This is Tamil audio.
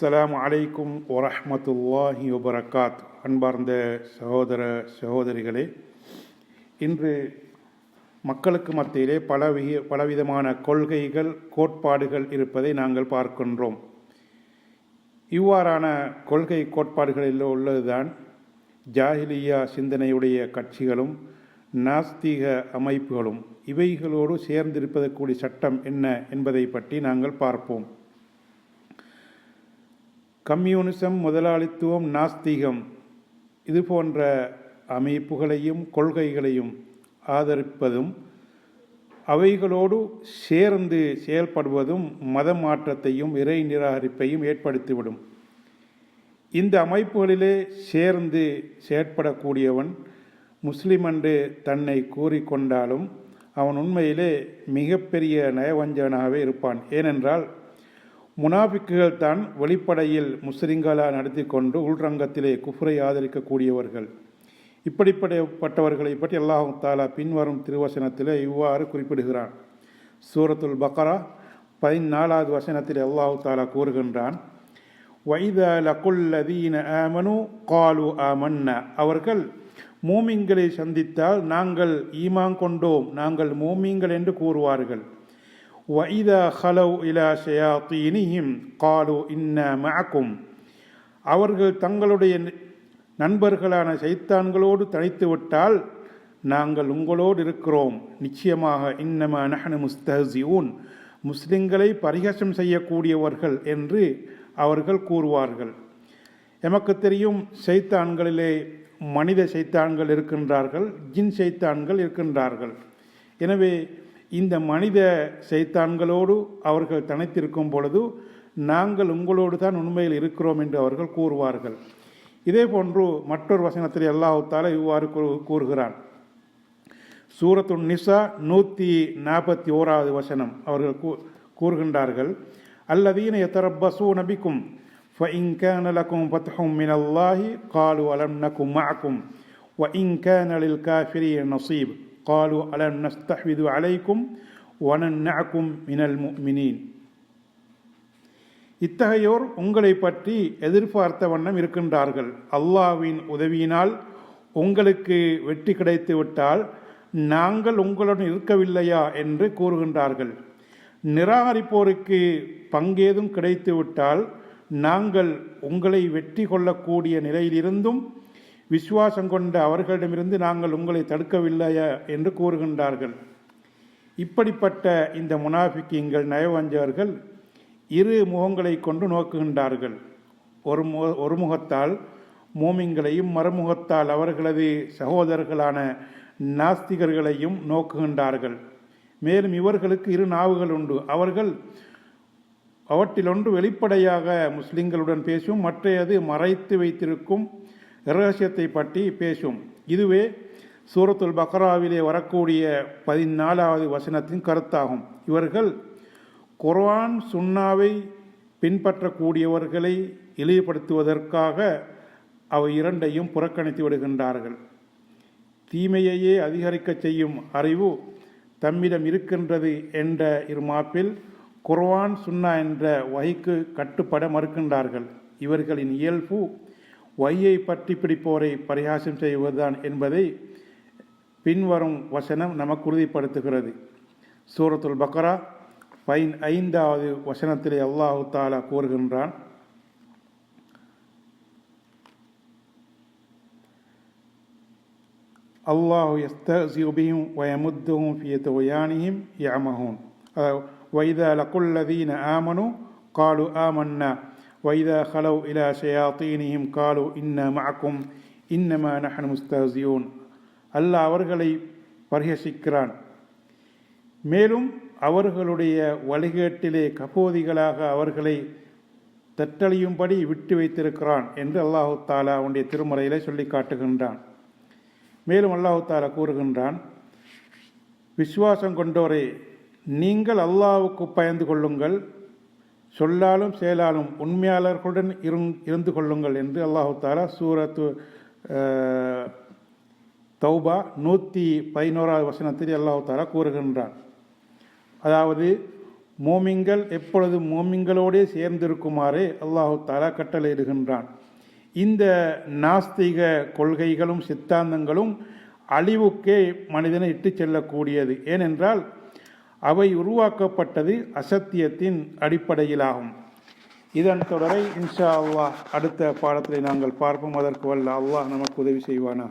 அஸ்லாம் அலைக்கும் வரமத்துல்லாஹி வபரகாத். அன்பார்ந்த சகோதர சகோதரிகளே இன்று மக்களுக்கு மத்தியிலே பல பலவிதமான கொள்கைகள் கோட்பாடுகள் இருப்பதை நாங்கள் பார்க்கின்றோம். இவ்வாறான கொள்கை கோட்பாடுகளில் உள்ளதுதான் ஜாஹிலியா சிந்தனையுடைய கட்சிகளும் நாஸ்திக அமைப்புகளும். இவைகளோடு சேர்ந்திருப்பதற்குரிய சட்டம் என்ன என்பதை பற்றி நாங்கள் பார்ப்போம். கம்யூனிசம் முதலாளித்துவம் நாஸ்திகம். இது போன்ற அமைப்புகளையும் கொள்கைகளையும் ஆதரிப்பதும் அவைகளோடு சேர்ந்து செயல்படுவதும் மத மாற்றத்தையும் இறை நிராகரிப்பையும் ஏற்படுத்திவிடும். இந்த அமைப்புகளிலே சேர்ந்து செயற்படக்கூடியவன் முஸ்லிம் என்று தன்னை கூறிக்கொண்டாலும் அவன் உண்மையிலே மிகப்பெரிய நயவஞ்சனாகவே இருப்பான். ஏனென்றால் முனாபிக்குகள் தான் வெளிப்படையில் முஸ்லிம்களாக நடத்தி கொண்டு உள்ரங்கத்திலே குஃப்ரை ஆதரிக்கக்கூடியவர்கள். இப்படிப்பட்டவர்களை பற்றி அல்லாஹு தாலா பின்வரும் திருவசனத்திலே இவ்வாறு குறிப்பிடுகிறான். சூரத்துல் பக்ரா பதினாலாவது வசனத்தில் அல்லாஹு தாலா கூறுகின்றான் வைத லகுல்லதீன ஆமனு காலு ஆமன்ன. அவர்கள் மூமிங்களை சந்தித்தால் நாங்கள் ஈமாங் கொண்டோம் நாங்கள் மூமிங்கள் என்று கூறுவார்கள். வைதா ஹலவ் இலா ஷயாத்தீனிஹிம் காலு இன்ன மஅக்கும் அவர்கள் தங்களுடைய நண்பர்களான சைத்தான்களோடு தனித்து விட்டால் நாங்கள் உங்களோடு இருக்கிறோம். நிச்சயமாக இன்னம நஹனு முஸ்தஹியூன் முஸ்லிம்களை பரிகாசம் செய்யக்கூடியவர்கள் என்று அவர்கள் கூறுவார்கள். எமக்கு தெரியும் சைத்தான்களிலே மனித சைத்தான்கள் இருக்கின்றார்கள் ஜின் சைத்தான்கள் இருக்கின்றார்கள். எனவே இந்த மனித சைத்தான்களோடு அவர்கள் தனித்திருக்கும் பொழுது நாங்கள் உங்களோடு தான் உண்மையில் இருக்கிறோம் என்று அவர்கள் கூறுவார்கள் இதே போன்று மற்றொரு வசனத்தில் அல்லாஹால இவ்வாறு கூறுகிறான் சூரத்து நிசா நூற்றி நாற்பத்தி ஓராவது வசனம் அவர்கள் கூறுகின்றார்கள் அல்லதீன எத்தரப்பசூ நபிக்கும் فإن كان لكم فتح من الله قالوا ألم نكن معكم وإن كان للكافرين نصيب قالوا ألم نستحوذ عليكم ونمنعكم من المؤمنين இத்தகையோர் உங்களை பற்றி எதிர்பார்த்த வண்ணம் இருக்கின்றார்கள் அல்லாவின் உதவியினால் உங்களுக்கு வெற்றி கிடைத்து விட்டால் நாங்கள் உங்களுடன் இருக்கவில்லையா என்று கூறுகின்றார்கள் நிராகரிப்போருக்கு பங்கேதும் கிடைத்து விட்டால் நாங்கள் உங்களை வெற்றி கொள்ளக்கூடிய நிலையிலிருந்தும் விசுவாசம் கொண்ட அவர்களிடமிருந்து நாங்கள் உங்களை தடுக்கவில்லையா என்று கூறுகின்றார்கள். இப்படிப்பட்ட இந்த முனாஃபிக்கிங்கள் நயவஞ்சவர்கள் இரு முகங்களை கொண்டு நோக்குகின்றார்கள். ஒரு முக ஒரு முகத்தால் மோமிங்களையும் மறுமுகத்தால் அவர்களது சகோதரர்களான நாஸ்திகர்களையும் நோக்குகின்றார்கள். மேலும் இவர்களுக்கு இரு நாவுகள் உண்டு. அவர்கள் அவற்றிலொன்று வெளிப்படையாக முஸ்லிம்களுடன் பேசும் மற்றையது மறைத்து வைத்திருக்கும் இரகசியத்தை பற்றி பேசும். இதுவே சூரத்துல் பக்ராவிலே வரக்கூடிய பதினாலாவது வசனத்தின் கருத்தாகும். இவர்கள் குர்ஆன் சுன்னாவை பின்பற்றக்கூடியவர்களை இழிவுபடுத்துவதற்காக அவை இரண்டையும் புறக்கணித்து விடுகின்றார்கள். தீமையையே அதிகரிக்கச் செய்யும் அறிவு தம்மிடம் இருக்கின்றது என்ற இருமாப்பில் குர்வான் சுன்னா என்ற வகைக்கு கட்டுப்பட மறுக்கின்றார்கள். இவர்களின் இயல்பு வையை பற்றி பிடிப்போரை பரிகாசம் செய்வதுதான் என்பதை பின்வரும் வசனம் நமக்கு உறுதிப்படுத்துகிறது. சூரத்துல் பக்ரா பைன் ஐந்தாவது வசனத்திலே அல்லாஹு தாலா கூறுகின்றான் அல்லாஹு எஸ்தசிபியும் வயமுத்துவும் ஃபிய யாமஹூன் வைத வைதா லகுல்லதீன ஆமனு காலு ஆமன்னா وإذا خلوا إلى ஷயாத்தீனியும் قالوا إنا معكم إنما نحن مستهزئون. அல்லாஹ் அவர்களை பரிகசிக்கிறான் மேலும் அவர்களுடைய வழிகேட்டிலே கபோதிகளாக அவர்களை தட்டழியும்படி விட்டு வைத்திருக்கிறான் என்று அல்லாஹு தாலா அவனுடைய திருமறையிலே சொல்லி காட்டுகின்றான். மேலும் அல்லாஹு தாலா கூறுகின்றான் விசுவாசம் கொண்டோரே நீங்கள் அல்லாவுக்கு பயந்து கொள்ளுங்கள் சொல்லாலும் செயலாலும் உண்மையாளர்களுடன் இருந்து கொள்ளுங்கள் என்று அல்லாஹு தாலா சூரத்து தௌபா நூற்றி பதினோராவது வசனத்தில் அல்லாஹு தாலா கூறுகின்றான். அதாவது மோமிங்கள் எப்பொழுது மோமிங்களோடே சேர்ந்திருக்குமாறே அல்லாஹு தாலா கட்டளையிடுகின்றான். இந்த நாஸ்திக கொள்கைகளும் சித்தாந்தங்களும் அழிவுக்கே மனிதனை இட்டுச் செல்லக்கூடியது. ஏனென்றால் அவை உருவாக்கப்பட்டது அசத்தியத்தின் அடிப்படையிலாகும். இதன் தொடரை இன்ஷா அல்லாஹ் அடுத்த பாடத்தில் நாங்கள் பார்ப்போம். அதற்கு வல்ல அல்லாஹ் நமக்கு உதவி செய்வானா